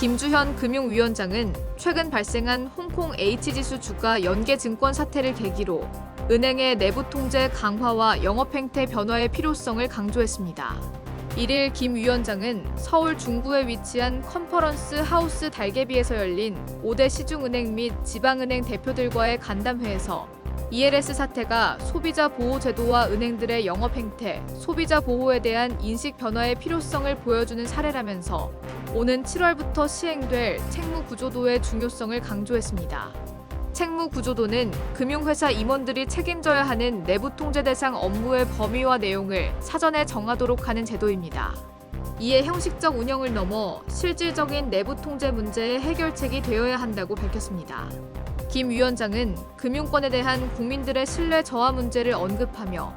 김주현 금융위원장은 최근 발생한 홍콩 H지수 주가 연계 증권 사태를 계기로 은행의 내부 통제 강화와 영업 행태 변화의 필요성을 강조했습니다. 1일 김 위원장은 서울 중구에 위치한 컨퍼런스 하우스 달개비에서 열린 5대 시중은행 및 지방은행 대표들과의 간담회에서 ELS 사태가 소비자 보호 제도와 은행들의 영업 행태, 소비자 보호에 대한 인식 변화의 필요성을 보여주는 사례라면서 오는 7월부터 시행될 책무 구조도의 중요성을 강조했습니다. 책무 구조도는 금융회사 임원들이 책임져야 하는 내부 통제 대상 업무의 범위와 내용을 사전에 정하도록 하는 제도입니다. 이에 형식적 운영을 넘어 실질적인 내부 통제 문제의 해결책이 되어야 한다고 밝혔습니다. 김 위원장은 금융권에 대한 국민들의 신뢰 저하 문제를 언급하며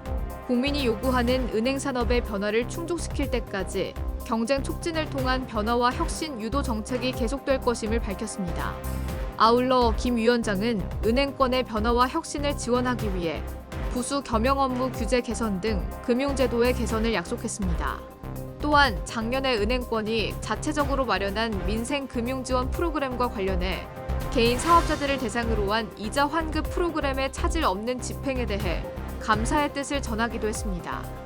국민이 요구하는 은행 산업의 변화를 충족시킬 때까지 경쟁 촉진을 통한 변화와 혁신 유도 정책이 계속될 것임을 밝혔습니다. 아울러 김 위원장은 은행권의 변화와 혁신을 지원하기 위해 부수 겸용 업무 규제 개선 등 금융제도의 개선을 약속했습니다. 또한 작년에 은행권이 자체적으로 마련한 민생 금융 지원 프로그램과 관련해 개인 사업자들을 대상으로 한 이자 환급 프로그램의 차질 없는 집행에 대해 감사의 뜻을 전하기도 했습니다.